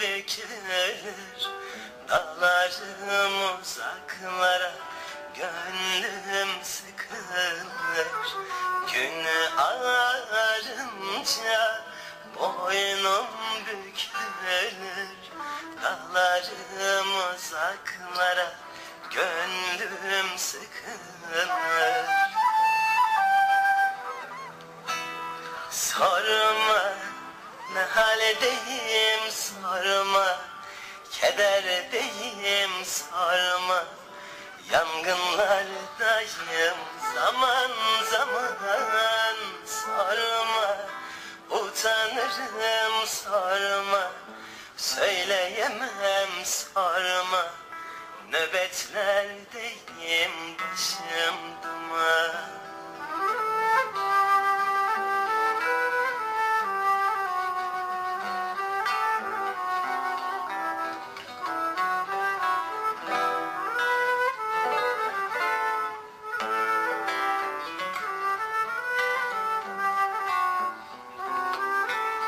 bükülür Dağlarım uzaklara Gönlüm sıkılır. Günü ağarınca Boynum bükülür. Dağlarım uzaklara Gönlüm sıkılır. Sorma ne haldeyim sorma Kederdeyim sorma Yangınlardayım zaman zaman sorma Utanırım sorma Söyleyemem sorma Nöbetlerdeyim başım